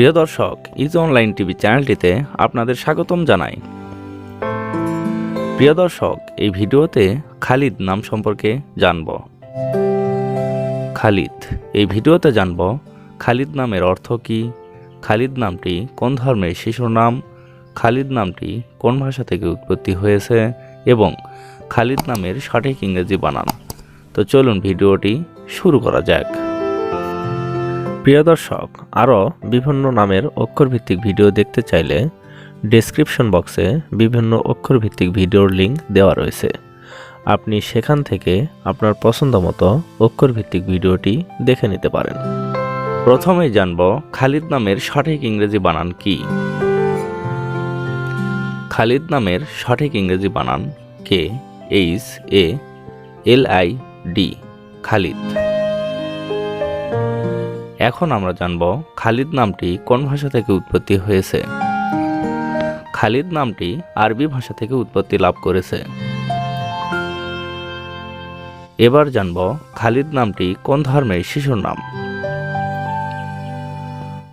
প্রিয় দর্শক, is online TV চ্যানেলটিতে আপনাদের স্বাগতম জানাই। প্রিয় দর্শক, এই ভিডিওতে খালিদ নাম সম্পর্কে জানব। খালিদ, এই ভিডিওতে জানব খালিদ নামের অর্থ কী, খালিদ নামটি কোন ধর্মের শিশুর নাম, খালিদ নামটি কোন ভাষা থেকে উৎপত্তি হয়েছে, এবং খালিদ নামের সঠিক ইংরেজি বানান। তো চলুন ভিডিওটি শুরু করা যাক। প্রিয় দর্শক, আরও বিভিন্ন নামের অক্ষরভিত্তিক ভিডিও দেখতে চাইলে ডেসক্রিপশন বক্সে বিভিন্ন অক্ষরভিত্তিক ভিডিওর লিঙ্ক দেওয়া রয়েছে। আপনি সেখান থেকে আপনার পছন্দ মতো অক্ষরভিত্তিক ভিডিওটি দেখে নিতে পারেন। প্রথমেই জানব খালিদ নামের সঠিক ইংরেজি বানান কি। খালিদ নামের সঠিক ইংরেজি বানান কে? H A L I D Khalid. এখন আমরা জানব খালিদ নামটি কোন ভাষা থেকে উৎপত্তি হয়েছে। খালিদ নামটি আরবি ভাষা থেকে উৎপত্তি লাভ করেছে। এবার জানব খালিদ নামটি কোন ধর্মের শিশুর নাম।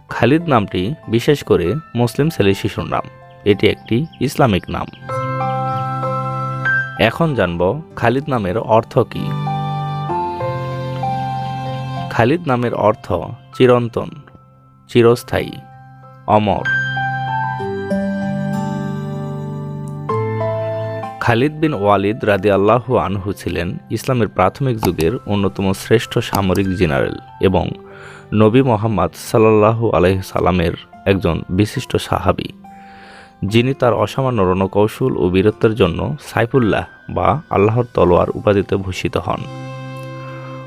খালিদ নামটি বিশেষ করে মুসলিম ছেলে শিশুর নাম। এটি একটি ইসলামিক নাম। এখন জানব খালিদ নামের অর্থ কী। খালিদ নামের অর্থ চিরন্তন, চিরস্থায়ী, অমর। খালিদ বিন ওয়ালিদ রাদি আল্লাহু আনহু ছিলেন ইসলামের প্রাথমিক যুগের অন্যতম শ্রেষ্ঠ সামরিক জেনারেল এবং নবী মোহাম্মদ সাল্লাল্লাহু আলাইহি সালামের একজন বিশিষ্ট সাহাবী। যিনি তার অসামান্য রণকৌশল ও বীরত্বের জন্য সাইফুল্লাহ বা আল্লাহর তলোয়ার উপাধিতে ভূষিত হন।